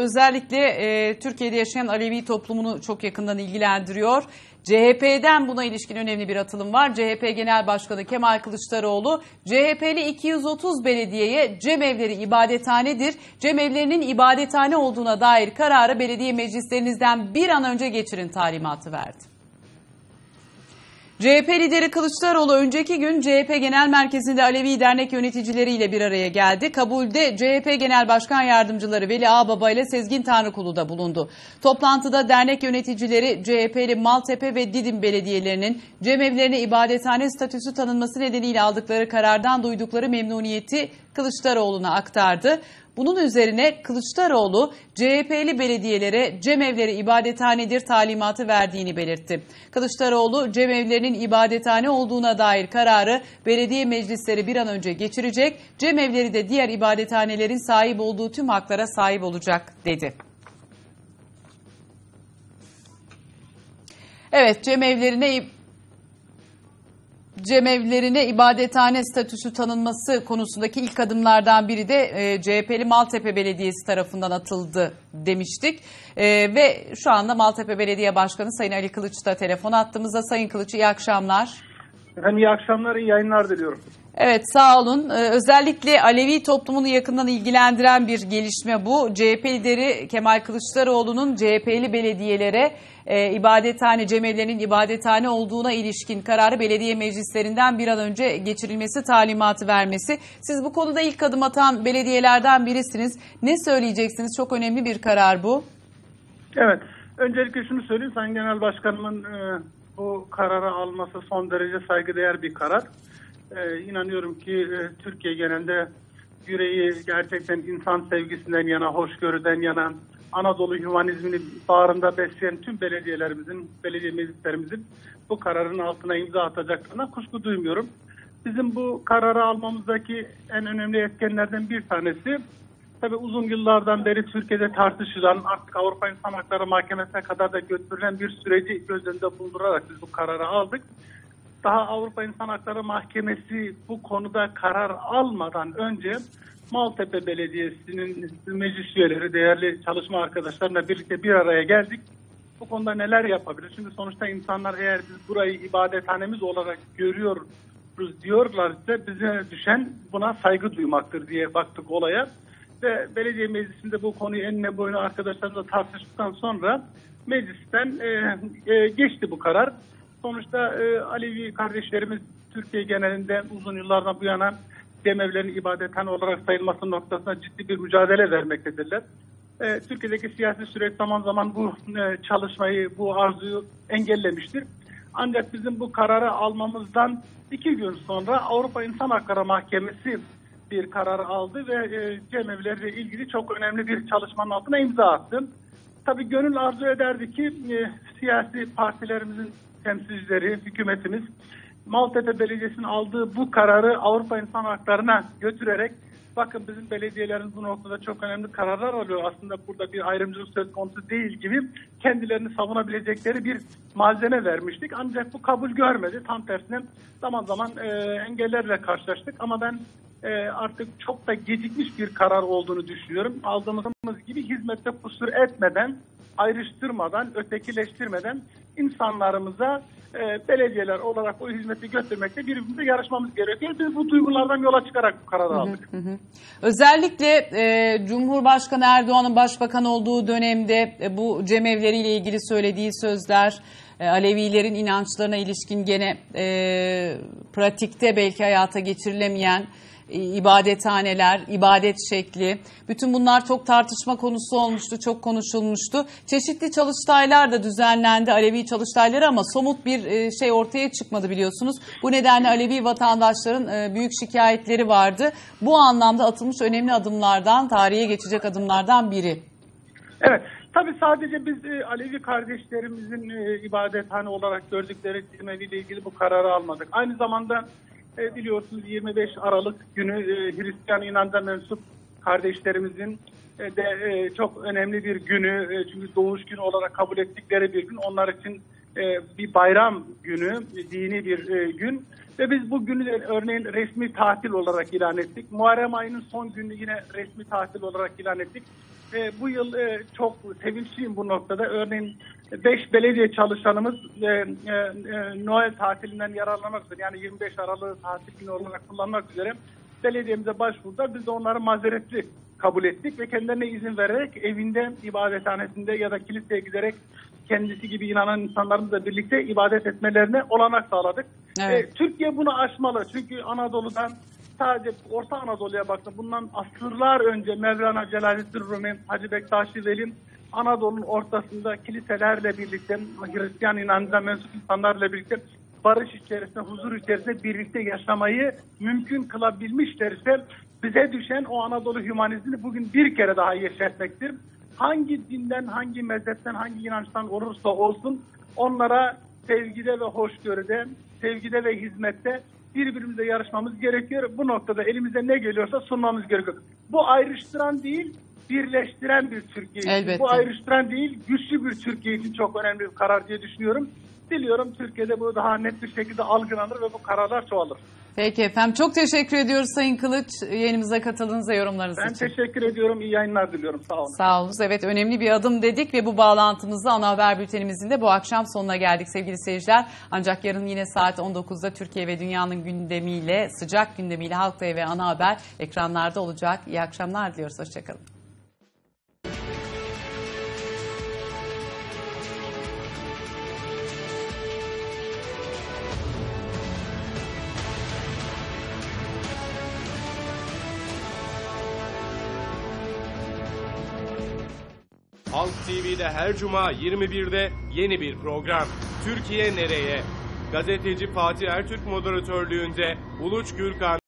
Özellikle e, Türkiye'de yaşayan Alevi toplumunu çok yakından ilgilendiriyor. CHP'den buna ilişkin önemli bir atılım var. CHP Genel Başkanı Kemal Kılıçdaroğlu, CHP'li 230 belediyeye cemevleri ibadethanedir. Cemevlerinin ibadethane olduğuna dair kararı belediye meclislerinizden bir an önce geçirin talimatı verdi. CHP lideri Kılıçdaroğlu önceki gün CHP Genel Merkezi'nde Alevi dernek yöneticileriyle bir araya geldi. Kabulde CHP Genel Başkan Yardımcıları Veli Ağbaba ile Sezgin Tanrıkulu da bulundu. Toplantıda dernek yöneticileri CHP'li Maltepe ve Didim belediyelerinin cemevlerine ibadethane statüsü tanınması nedeniyle aldıkları karardan duydukları memnuniyeti Kılıçdaroğlu'na aktardı. Bunun üzerine Kılıçdaroğlu CHP'li belediyelere cemevleri ibadethanedir talimatı verdiğini belirtti. Kılıçdaroğlu cemevlerinin ibadethane olduğuna dair kararı belediye meclisleri bir an önce geçirecek. Cemevleri de diğer ibadethanelerin sahip olduğu tüm haklara sahip olacak dedi. Evet cemevlerine cemevlerine ibadethane statüsü tanınması konusundaki ilk adımlardan biri de e, CHP'li Maltepe Belediyesi tarafından atıldı demiştik. E, ve şu anda Maltepe Belediye Başkanı Sayın Ali Kılıç da telefon attığımızda. Sayın Kılıç iyi akşamlar. Efendim iyi akşamlar, iyi yayınlar diliyorum. Evet sağ olun. Ee, özellikle Alevi toplumunu yakından ilgilendiren bir gelişme bu. CHP lideri Kemal Kılıçdaroğlu'nun CHP'li belediyelere e, ibadethane, cemevlerinin ibadethane olduğuna ilişkin kararı belediye meclislerinden bir an önce geçirilmesi, talimatı vermesi. Siz bu konuda ilk adım atan belediyelerden birisiniz. Ne söyleyeceksiniz? Çok önemli bir karar bu. Evet, öncelikle şunu söyleyeyim. Sayın Genel Başkanımın e, bu kararı alması son derece saygıdeğer bir karar. E, inanıyorum ki e, Türkiye genelinde yüreği gerçekten insan sevgisinden yana, hoşgörüden yana, Anadolu hümanizmini bağrında besleyen tüm belediyelerimizin, belediye meclislerimizin bu kararın altına imza atacaklarına kuşku duymuyorum. Bizim bu kararı almamızdaki en önemli etkenlerden bir tanesi tabii uzun yıllardan beri Türkiye'de tartışılan artık Avrupa İnsan Hakları Mahkemesi'ne kadar da götürülen bir süreci göz önünde bulundurarak biz bu kararı aldık. Daha Avrupa İnsan Hakları Mahkemesi bu konuda karar almadan önce Maltepe Belediyesi'nin meclis üyeleri, değerli çalışma arkadaşlarla birlikte bir araya geldik. Bu konuda neler yapabilir? Çünkü sonuçta insanlar eğer biz burayı ibadethanemiz olarak görüyoruz diyorlarsa bize düşen buna saygı duymaktır diye baktık olaya. Ve belediye meclisinde bu konuyu enine boyuna arkadaşlarımızla tartıştıktan sonra meclisten e, e, geçti bu karar. Sonuçta e, Alevi kardeşlerimiz Türkiye genelinde uzun yıllardan bu yana cemevlerin ibadethane olarak sayılması noktasında ciddi bir mücadele vermektedirler. E, Türkiye'deki siyasi süreç zaman zaman bu e, çalışmayı, bu arzuyu engellemiştir. Ancak bizim bu kararı almamızdan iki gün sonra Avrupa İnsan Hakları Mahkemesi bir karar aldı ve e, cemevlerle ilgili çok önemli bir çalışmanın altına imza attı. Tabii gönül arzu ederdi ki e, siyasi partilerimizin temsilcileri, hükümetimiz Maltepe Belediyesi'nin aldığı bu kararı Avrupa İnsan Hakları'na götürerek bakın bizim belediyelerimiz bu noktada çok önemli kararlar alıyor. Aslında burada bir ayrımcılık söz konusu değil gibi kendilerini savunabilecekleri bir malzeme vermiştik. Ancak bu kabul görmedi. Tam tersine zaman zaman e, engellerle karşılaştık. Ama ben e, artık çok da gecikmiş bir karar olduğunu düşünüyorum. Aldığımız gibi hizmette kusur etmeden, ayrıştırmadan, ötekileştirmeden insanlarımıza e, belediyeler olarak o hizmeti götürmekte birbirimize yarışmamız gerekiyor. Biz bu duygulardan yola çıkarak bu kararı aldık. Hı hı. Özellikle e, Cumhurbaşkanı Erdoğan'ın başbakan olduğu dönemde e, bu cemevleriyle ilgili söylediği sözler, e, Alevilerin inançlarına ilişkin gene e, pratikte belki hayata geçirilemeyen ibadethaneler, ibadet şekli. Bütün bunlar çok tartışma konusu olmuştu, çok konuşulmuştu. Çeşitli çalıştaylar da düzenlendi, Alevi çalıştayları ama somut bir e, şey ortaya çıkmadı biliyorsunuz. Bu nedenle Alevi vatandaşların e, büyük şikayetleri vardı. Bu anlamda atılmış önemli adımlardan, tarihe geçecek adımlardan biri. Evet, Tabii sadece biz e, Alevi kardeşlerimizin e, ibadethane olarak gördükleri Cimevi ile ilgili bu kararı almadık. Aynı zamanda e, biliyorsunuz 25 Aralık günü e, Hristiyan inanca mensup kardeşlerimizin e, de e, çok önemli bir günü e, çünkü doğuş günü olarak kabul ettikleri bir gün onlar için bir bayram günü, dini bir e, gün ve biz bu günü de örneğin resmi tatil olarak ilan ettik. Muharrem ayının son günü yine resmi tatil olarak ilan ettik. e, bu yıl e, çok sevinçliyim bu noktada. Örneğin 5 belediye çalışanımız e, e, e, Noel tatilinden yararlanmak üzere yani 25 Aralık tatil günü olarak kullanmak üzere belediyemize başvurdular. Biz de onları mazeretli kabul ettik ve kendilerine izin vererek evinde, ibadethanesinde ya da kiliseye giderek kendisi gibi inanan insanlarımızla birlikte ibadet etmelerine olanak sağladık. Evet. E, Türkiye bunu aşmalı. Çünkü Anadolu'dan sadece Orta Anadolu'ya baktım. Bundan asırlar önce Mevlana Celaleddin Rumi, Hacı Bektaşi Veli Anadolu'nun ortasında kiliselerle birlikte, Hristiyan inancına mensup insanlarla birlikte barış içerisinde, huzur içerisinde birlikte yaşamayı mümkün kılabilmişlerse bize düşen o Anadolu hümanizmini bugün bir kere daha yeşertmektir. Hangi dinden, hangi mezhepten, hangi inançtan olursa olsun onlara sevgide ve hoşgörüde, sevgide ve hizmette birbirimize yarışmamız gerekiyor. Bu noktada elimize ne geliyorsa sunmamız gerekiyor. Bu ayrıştıran değil, birleştiren bir Türkiye için. Elbette. Bu ayrıştıran değil, güçlü bir Türkiye için çok önemli bir karar diye düşünüyorum. Diliyorum Türkiye'de bu daha net bir şekilde algılanır ve bu kararlar çoğalır. Peki efendim çok teşekkür ediyoruz Sayın Kılıç yayınımıza katıldığınız ve yorumlarınız Ben için. teşekkür ediyorum. İyi yayınlar diliyorum. Sağ olun. Sağ olunuz. Evet önemli bir adım dedik ve bu bağlantımızla ana haber bültenimizin de bu akşam sonuna geldik sevgili seyirciler. Ancak yarın yine saat 19'da Türkiye ve dünyanın gündemiyle, sıcak gündemiyle Halk TV ve ana haber ekranlarda olacak. İyi akşamlar diliyoruz. Hoşçakalın. Halk TV'de her cuma 21'de yeni bir program. Türkiye nereye? Gazeteci Fatih Ertürk moderatörlüğünde Uluç Gürkan